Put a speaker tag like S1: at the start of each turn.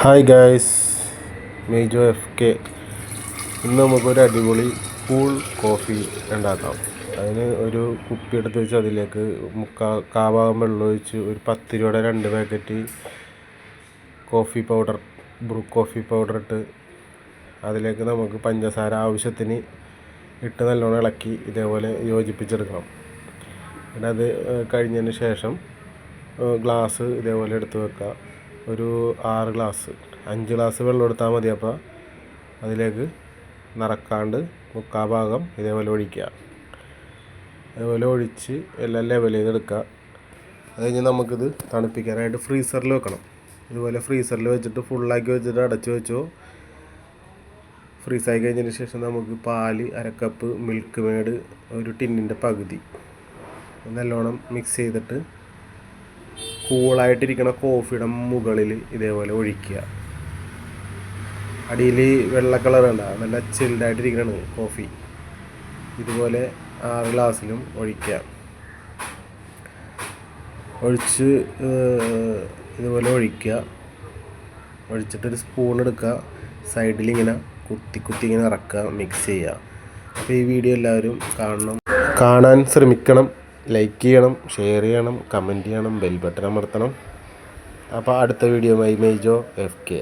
S1: Hi guys Mejo F K ഇന്ന് നമുക്കൊരു അടിപൊളി കൂൾ കോഫി ഉണ്ടാക്കാം. അതിന് ഒരു കുപ്പി എടുത്ത് വെച്ച് അതിലേക്ക് മുക്കാ കാഭാഗം വെള്ളം ഒഴിച്ച് ഒരു പത്ത് രൂപയുടെ രണ്ട് packet coffee powder Bru coffee powder ഇട്ട് അതിലേക്ക് നമുക്ക് പഞ്ചസാര ആവശ്യത്തിന് ഇട്ട് നല്ലോണം ഇളക്കി ഇതേപോലെ യോജിപ്പിച്ചെടുക്കണം. പിന്നെ അത് കഴിഞ്ഞതിന് ശേഷം ഗ്ലാസ് ഇതേപോലെ എടുത്ത് വെക്കുക. ഒരു ആറ് ഗ്ലാസ് അഞ്ച് ഗ്ലാസ് വെള്ളം എടുത്താൽ മതി. അപ്പോൾ അതിലേക്ക് നിറക്കാണ്ട് മുക്കാൽ ഭാഗം ഇതേപോലെ ഒഴിക്കുക. ഇതേപോലെ ഒഴിച്ച് എല്ലാം ലെവൽ ചെയ്തെടുക്കുക അത് കഴിഞ്ഞ് നമുക്കിത് തണുപ്പിക്കാനായിട്ട് ഫ്രീസറിൽ വെക്കണം. ഇതുപോലെ ഫ്രീസറിൽ വെച്ചിട്ട് ഫുള്ളാക്കി വെച്ചിട്ട് അടച്ചു വെച്ചോ. ഫ്രീസായി കഴിഞ്ഞതിന് ശേഷം നമുക്ക് പാൽ അരക്കപ്പ് മിൽക്ക് മേഡ് ഒരു ടിന്നിന്റെ പകുതി. നല്ലോണം മിക്സ് ചെയ്തിട്ട് കൂളായിട്ടിരിക്കുന്ന കോഫിയുടെ മുകളിൽ ഇതേപോലെ ഒഴിക്കുക. അടിയിൽ വെള്ള കളർ ഉണ്ടാകും നല്ല ചിൽഡായിട്ടിരിക്കണ കോഫി. ഇതുപോലെ ആറ് ഗ്ലാസ്സിലും ഒഴിക്കുക. ഒഴിച്ച് ഇതുപോലെ ഒഴിക്കുക. ഒഴിച്ചിട്ടൊരു സ്പൂൺ എടുക്കുക. സൈഡിൽ ഇങ്ങനെ കുത്തി കുത്തി ഇങ്ങനെ ഇറക്കുക മിക്സ് ചെയ്യുക. അപ്പോൾ ഈ വീഡിയോ എല്ലാവരും കാണണം. കാണാൻ ശ്രമിക്കണം. ലൈക്ക് ചെയ്യണം ഷെയർ ചെയ്യണം കമന്റ് ചെയ്യണം ബെൽ ബട്ടൺ അമർത്തണം. അപ്പോൾ അടുത്ത video my Mejo F K